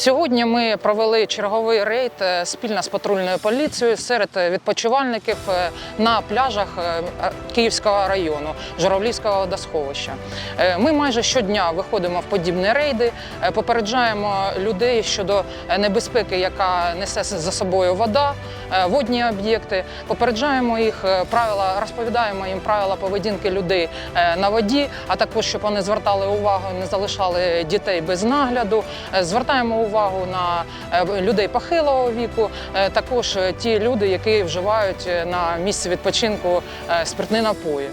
Сьогодні ми провели черговий рейд е, спільно з патрульною поліцією серед відпочивальників е, на пляжах е, Київського району Журавлівського водосховища. Ми майже щодня виходимо в подібні рейди, попереджаємо людей щодо небезпеки, яка несе за собою вода, водні об'єкти. Попереджаємо їх правила, розповідаємо їм правила поведінки людей на воді, а також щоб вони звертали увагу, не залишали дітей без нагляду. Звертаємо увагу на е, людей похилого віку, е, також е, ті люди, які вживають на місці відпочинку спиртні напої.